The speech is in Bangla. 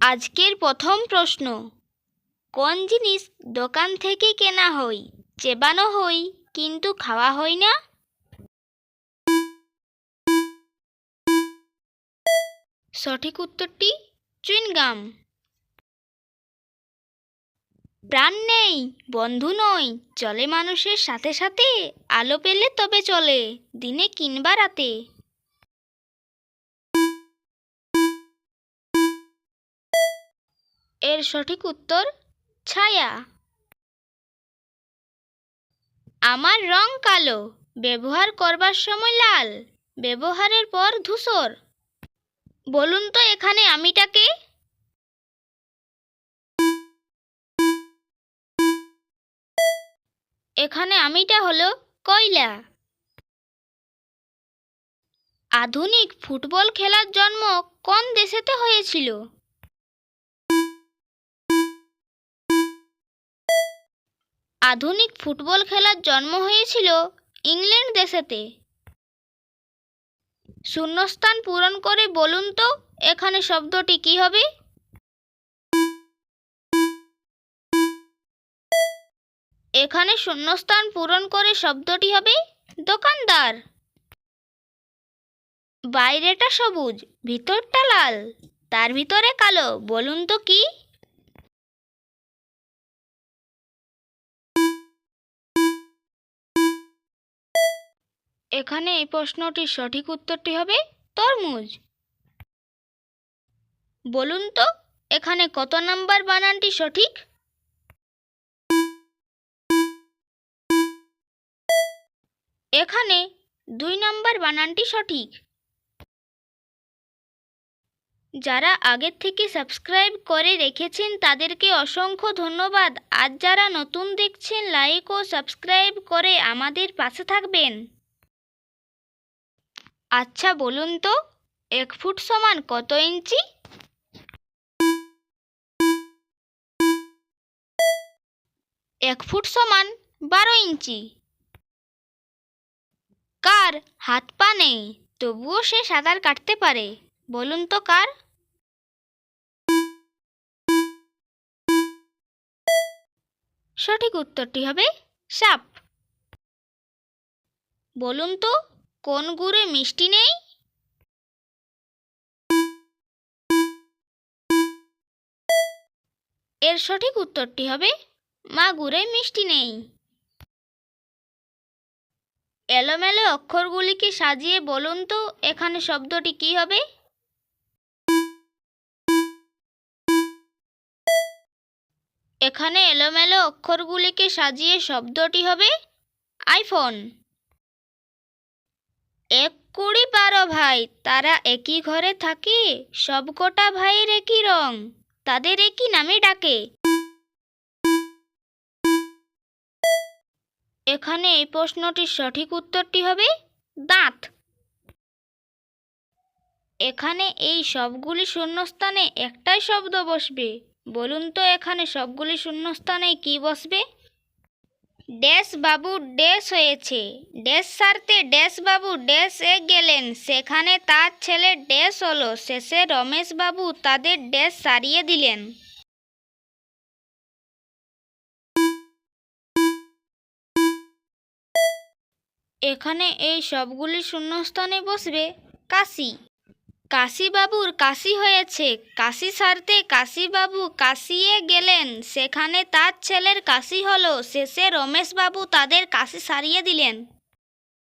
আজকের প্রথম প্রশ্ন। কোন জিনিস দোকান থেকে কেনা হয়, চেবানো হয়, কিন্তু খাওয়া হয় না? সঠিক উত্তরটি চুইনগাম। প্রাণ নেই, বন্ধু নয়, চলে মানুষের সাথে সাথে আলো পেলে তবে চলে, দিনে কিনবা রাতে। এর সঠিক উত্তর ছায়া। আমার রং কালো, ব্যবহার করবার সময় লাল, ব্যবহারের পর ধূসর। বলুন তো এখানে আমিটাকে এখানে আমিটা হলো কয়লা। আধুনিক ফুটবল খেলার জন্ম কোন দেশেতে হয়েছিল? আধুনিক ফুটবল খেলার জন্ম হয়েছিল ইংল্যান্ড দেশেতে। শূন্যস্থান পূরণ করে বলুন তো, এখানে শব্দটি কি হবে? এখানে শূন্যস্থান পূরণ করে শব্দটি হবে দোকানদার। বাইরেটা সবুজ, ভিতরটা লাল, তার ভিতরে কালো, বলুন তো কি? এখানে এই প্রশ্নটির সঠিক উত্তরটি হবে তরমুজ। বলুন তো, এখানে কত নাম্বার বানানটি সঠিক? এখানে দুই নাম্বার বানানটি সঠিক। যারা আগের থেকে সাবস্ক্রাইব করে রেখেছেন, তাদেরকে অসংখ্য ধন্যবাদ। আজ যারা নতুন দেখছেন, লাইক ও সাবস্ক্রাইব করে আমাদের পাশে থাকবেন। আচ্ছা বলুন তো, এক ফুট সমান কত ইঞ্চি? এক ফুট সমান বারো ইঞ্চি। কার হাত পা নেই, তবুও সে সাঁতার কাটতে পারে, বলুন তো কার? সঠিক উত্তরটি হবে সাপ। বলুন তো কোন গুড়ে মিষ্টি নেই? এর সঠিক উত্তরটি হবে, মা গুড়ে মিষ্টি নেই। এলোমেলো অক্ষরগুলিকে সাজিয়ে বলুন তো, এখানে শব্দটি কি হবে? এখানে এলোমেলো অক্ষরগুলিকে সাজিয়ে শব্দটি হবে, আইফোন। এক কুড়ি বারো ভাই, তারা একই ঘরে থাকে সবকটা ভাইয়ের একই রং, তাদের একই নামে ডাকে। এখানে এই প্রশ্নটির সঠিক উত্তরটি হবে, দাঁত। এখানে এই সবগুলি শূন্যস্থানে একটাই শব্দ বসবে, বলুন তো এখানে সবগুলি শূন্যস্থানে কি বসবে? ড্যাশ বাবু ড্যাশ হয়েছে। ড্যাশ সারতে ড্যাশ বাবু ড্যাশ গেলেন। সেখানে তার ছেলে ড্যাশ হলো। শেষে রমেশ বাবু তাদের ড্যাশ সারিয়ে দিলেন। এখানে এই সবগুলি শূন্যস্থানে বসবে কাশি। কাশিবাবুর কাশি হয়েছে। কাশি সারতে কাশিবাবু কাশিয়ে গেলেন। সেখানে তার ছেলের কাশি হলো। শেষে রমেশবাবু তাদের কাশি সারিয়ে দিলেন।